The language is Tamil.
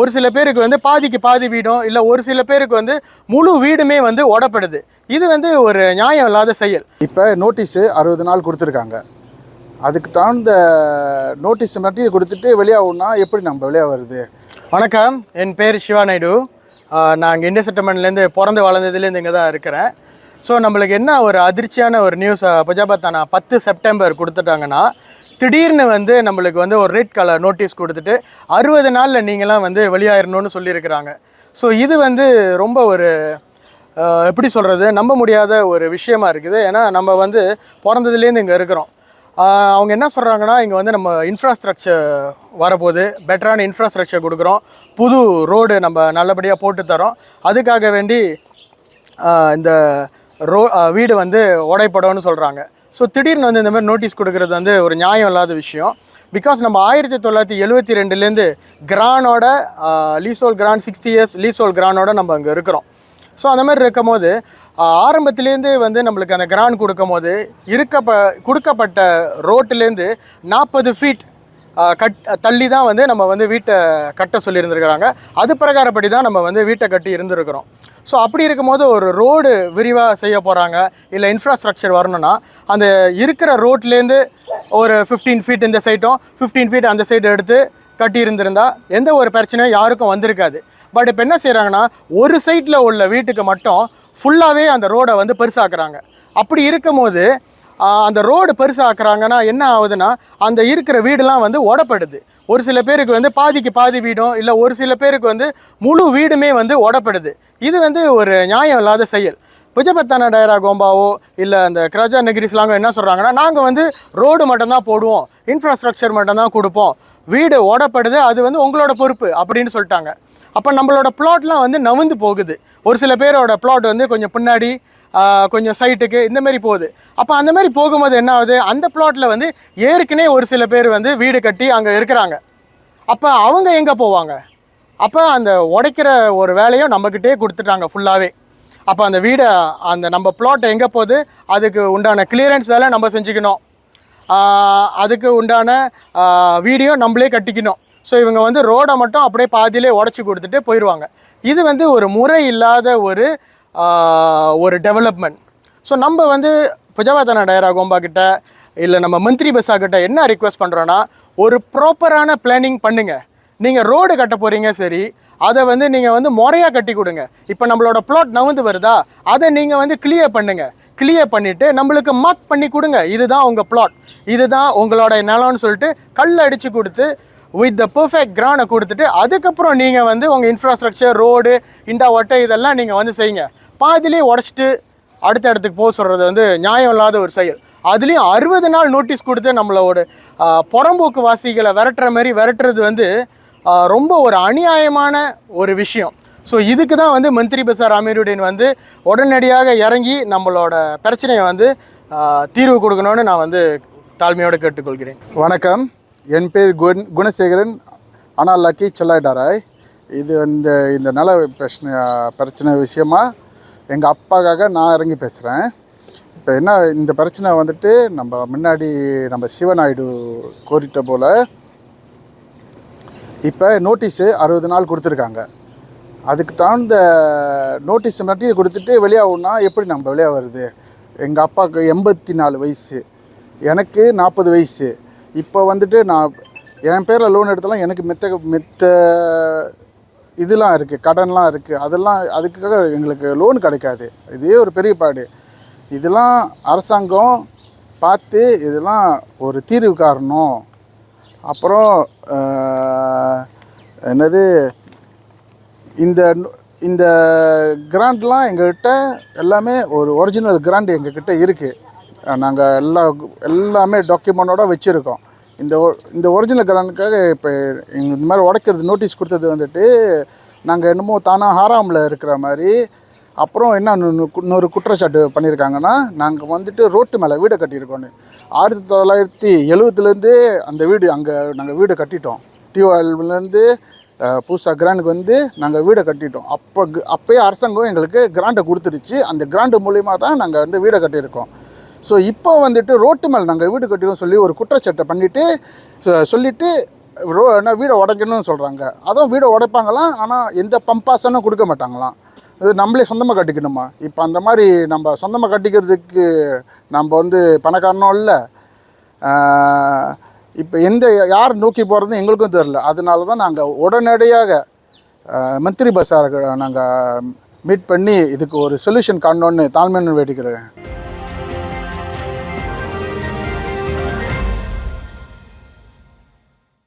ஒரு சில பேருக்கு வந்து பாதிக்கு பாதி வீடும் இல்லை ஒரு சில பேருக்கு வந்து முழு வீடுமே வந்து உடப்படுது. இது வந்து ஒரு நியாயம் இல்லாத செயல். இப்போ நோட்டீஸு அறுபது நாள் கொடுத்துருக்காங்க. அதுக்கு தகுந்த நோட்டீஸ் மட்டும் கொடுத்துட்டு வெளியாகணும்னா எப்படி நம்ம வெளியாக வருது? வணக்கம். என் பேர் சிவா நாயுடு. நான் இங்கே இந்திய செட்டில்மெண்ட்லேருந்து பிறந்து வளர்ந்ததுலேருந்து இங்கே தான் இருக்கிறேன். ஸோ நம்மளுக்கு என்ன ஒரு அதிர்ச்சியான ஒரு நியூஸ் பஜாபத்தானா பத்து செப்டம்பர் கொடுத்துட்டாங்கன்னா திடீர்னு வந்து நம்மளுக்கு வந்து ஒரு ரெட் கலர் நோட்டீஸ் கொடுத்துட்டு அறுபது நாளில் நீங்களாம் வந்து வெளியாயிடணும்னு சொல்லியிருக்கிறாங்க. ஸோ இது வந்து ரொம்ப ஒரு எப்படி சொல்கிறது நம்ப முடியாத ஒரு விஷயமா இருக்குது. ஏன்னா நம்ம வந்து பிறந்ததுலேருந்து இங்கே இருக்கிறோம். அவங்க என்ன சொல்கிறாங்கன்னா இங்கே வந்து நம்ம இன்ஃப்ராஸ்ட்ரக்சர் வரப்போகுது. பெட்டரான இன்ஃப்ராஸ்ட்ரக்சர் கொடுக்குறோம். புது ரோடு நம்ம நல்லபடியாக போட்டு தரோம். அதுக்காக வேண்டி இந்த ரோ வீடு வந்து உடைப்படணும்னு சொல்கிறாங்க ஸோ திடீர்னு வந்து இந்த மாதிரி நோட்டீஸ் கொடுக்கறது வந்து ஒரு நியாயம் இல்லாத விஷயம். பிகாஸ் நம்ம ஆயிரத்தி தொள்ளாயிரத்தி எழுபத்தி ரெண்டுலேருந்து கிரானோட லீசோல் கிரான் சிக்ஸ்டி இயர்ஸ் லீசோல் கிரானோட நம்ம அங்கே இருக்கிறோம். ஸோ அந்த மாதிரி இருக்கும் போது ஆரம்பத்துலேருந்து வந்து நம்மளுக்கு அந்த கிரான் கொடுக்கும் போது இருக்கப்ப கொடுக்கப்பட்ட ரோட்டிலேருந்து நாற்பது ஃபீட் கட் தள்ளி தான் வந்து நம்ம வந்து வீட்டை கட்ட சொல்லியிருந்துருக்குறாங்க. அது பிரகாரப்படி தான் நம்ம வந்து வீட்டை கட்டி இருந்திருக்கிறோம். ஸோ அப்படி இருக்கும்போது ஒரு ரோடு விரிவாக செய்ய போகிறாங்க இல்லை இன்ஃப்ராஸ்ட்ரக்சர் வரணும்னா அந்த இருக்கிற ரோட்லேருந்து ஒரு ஃபிஃப்டீன் ஃபீட் இந்த சைட்டும் ஃபிஃப்டீன் ஃபீட் அந்த சைடு எடுத்து கட்டி இருந்திருந்தா எந்த ஒரு பிரச்சனையும் யாருக்கும் வந்திருக்காது. பட் இப்போ என்ன செய்கிறாங்கன்னா ஒரு சைட்டில் உள்ள வீட்டுக்கு மட்டும் ஃபுல்லாகவே அந்த ரோடை வந்து பெருசாக்குறாங்க. அப்படி இருக்கும்போது அந்த ரோடு பெருசாக்குறாங்கன்னா என்ன ஆகுதுன்னா அந்த இருக்கிற வீடெல்லாம் வந்து உடப்படுது ஒரு சில பேருக்கு வந்து பாதிக்கு பாதி வீடும் இல்லை ஒரு சில பேருக்கு வந்து முழு வீடுமே வந்து உடப்படுது இது வந்து ஒரு நியாயம் இல்லாத செயல். புஜபத்தான டயரா கோம்பாவோ இல்லை அந்த கிராஜா நெகிரிஸ்லாங்க என்ன சொல்கிறாங்கன்னா நாங்கள் வந்து ரோடு மட்டும்தான் போடுவோம். இன்ஃப்ராஸ்ட்ரக்சர் மட்டும்தான் கொடுப்போம். வீடு ஓடப்படுது அது வந்து உங்களோட பொறுப்பு அப்படின்னு சொல்லிட்டாங்க. அப்போ நம்மளோட பிளாட்லாம் வந்து நவுந்து போகுது. ஒரு சில பேரோட பிளாட் வந்து கொஞ்சம் பின்னாடி கொஞ்சம் சைட்டுக்கு இந்த மாதிரி போகுது. அப்போ அந்த மாதிரி போகும்போது என்ன ஆகுது? அந்த பிளாட்டில் வந்து ஏற்கனவே ஒரு சில பேர் வந்து வீடு கட்டி அங்கே இருக்கிறாங்க. அப்போ அவங்க எங்கே போவாங்க? அப்போ அந்த உடைக்கிற ஒரு வேலையும் நம்மக்கிட்டே கொடுத்துட்டாங்க ஃபுல்லாகவே அப்போ அந்த வீடை அந்த நம்ம பிளாட்டை எங்கே போகுது? அதுக்கு உண்டான கிளியரன்ஸ் வேலை நம்ம செஞ்சுக்கணும். அதுக்கு உண்டான வீடியோ நம்மளே கட்டிக்கணும். ஸோ இவங்க வந்து ரோடை மட்டும் அப்படியே பாதியிலே உடச்சி கொடுத்துட்டு போயிடுவாங்க இது வந்து ஒரு முறை இல்லாத ஒரு ஒரு டெவலப்மெண்ட் ஸோ நம்ம வந்து புஜவாதன டயரா கோம்பா கிட்ட இல்லை நம்ம மந்திரி பஸ்ஸா கிட்ட என்ன ரிக்வெஸ்ட் பண்ணுறோன்னா ஒரு ப்ராப்பரான பிளானிங் பண்ணுங்கள் நீங்கள் ரோடு கட்ட போகிறீங்க சரி. அதை வந்து நீங்கள் வந்து முறையாக கட்டி கொடுங்க. இப்போ நம்மளோட பிளாட் நவுந்து வருதா அதை நீங்கள் வந்து கிளியர் பண்ணுங்கள் கிளியர் பண்ணிவிட்டு நம்மளுக்கு மார்க் பண்ணி கொடுங்க. இதுதான் உங்கள் பிளாட் இதுதான் உங்களோட நிலம்னு சொல்லிட்டு கல் அடித்து கொடுத்து வித் த பர்ஃபெக்ட் கிரானை கொடுத்துட்டு அதுக்கப்புறம் நீங்கள் வந்து உங்கள் இன்ஃப்ராஸ்ட்ரக்சர் ரோடு இண்டா ஒட்டை இதெல்லாம் நீங்கள் வந்து செய்யுங்க. பாதியிலே உடச்சிட்டு அடுத்த இடத்துக்கு போக சொல்கிறது வந்து நியாயம் இல்லாத ஒரு செயல். அதுலேயும் அறுபது நாள் நோட்டீஸ் கொடுத்து நம்மளோட புறம்போக்கு வாசிகளை விரட்டுற மாதிரி விரட்டுறது வந்து ரொம்ப ஒரு அநியாயமான ஒரு விஷயம். ஸோ இதுக்கு தான் வந்து மந்திரி பசார் அமீருddin வந்து உடனடியாக இறங்கி நம்மளோட பிரச்சனையை வந்து தீர்வு கொடுக்கணும்னு நான் வந்து தாழ்மையோடு கேட்டுக்கொள்கிறேன். வணக்கம். என் பேர் குண் குணசேகரன். ஆனால் லக்கி செல்லாயிட்டாராய் இது வந்து இந்த நல பிரச்சனை பிரச்சனை விஷயமா எங்கள் அப்பாக்காக நான் இறங்கி பேசுகிறேன் இப்போ என்ன இந்த பிரச்சனை வந்துட்டு நம்ம முன்னாடி நம்ம சிவநாயுடு கோரிட்ட போல் இப்போ நோட்டீஸு அறுபது நாள் கொடுத்துருக்காங்க. அதுக்கு தகுந்த நோட்டீஸ் மட்டும் கொடுத்துட்டு வெளியாகணும்னா எப்படி நம்ம வெளியாக வருது? எங்கள் அப்பாவுக்கு எண்பத்தி நாலு வயசு எனக்கு நாற்பது வயசு. இப்போ வந்துட்டு நான் என் பேரில் லோன் எடுத்தாலும் எனக்கு மித்த மெத்த இதெல்லாம் இருக்குது கடன்லாம் இருக்குது அதெல்லாம் அதுக்காக எங்களுக்கு லோன் கிடைக்காது. இதே ஒரு பெரிய பாடு. இதெல்லாம் அரசாங்கம் பார்த்து இதெல்லாம் ஒரு தீர்வு காரணம். அப்புறம் என்னது இந்த இந்த கிராண்ட்லாம் எங்கள்கிட்ட எல்லாமே ஒரு ஒரிஜினல் கிராண்ட் எங்கக்கிட்ட இருக்குது நாங்கள் எல்லா எல்லாமே டாக்குமெண்டோடு வச்சுருக்கோம். இந்த ஒ- இந்த ஒரிஜினல் கிராண்டுக்காக இப்போ இந்த மாதிரி உடைக்கிறது நோட்டீஸ் கொடுத்தது வந்துட்டு நாங்கள் என்னமோ தானாக ஹாராமில் இருக்கிற மாதிரி அப்புறம் என்ன இன்னொரு குற்றச்சாட்டு பண்ணியிருக்காங்கன்னா நாங்கள் வந்துட்டு ரோட்டு மேலே வீடை கட்டியிருக்கோன்னு. ஆயிரத்தி தொள்ளாயிரத்தி எழுபதுலேருந்து அந்த வீடு அங்கே நாங்கள் வீடு கட்டிட்டோம். டிஓஎல்லேருந்து புதுசா கிராண்டுக்கு வந்து நாங்கள் வீடை கட்டிட்டோம். அப்போ அப்போயே அரசாங்கம் எங்களுக்கு கிராண்டை கொடுத்துருச்சு அந்த கிராண்டு மூலிமா தான் நாங்கள் வந்து வீடை கட்டியிருக்கோம். ஸோ இப்போ வந்துட்டு ரோட்டு மேலே நாங்கள் வீடு கட்டிடும் சொல்லி ஒரு குற்றச்சட்டை பண்ணிவிட்டு சொல்லிவிட்டு ரோ என்ன வீடை உடைக்கணும்னு சொல்கிறாங்க அதுவும் வீடை உடைப்பாங்களாம் ஆனால் எந்த பம்பாசனும் கொடுக்க மாட்டாங்களாம். இது நம்மளே சொந்தமாக கட்டிக்கணுமா? இப்போ அந்த மாதிரி நம்ம சொந்தமாக கட்டிக்கிறதுக்கு நம்ம வந்து பணக்காரனும் இல்லை இப்போ எந்த யார் நோக்கி போகிறதுன்னு எங்களுக்கும் தெரில அதனால தான் நாங்கள் உடனடியாக மந்திரி பஸாரை நாங்கள் மீட் பண்ணி இதுக்கு ஒரு சொல்யூஷன் காணணுன்னு தாழ்மையான வேண்டிக்கிறேன்.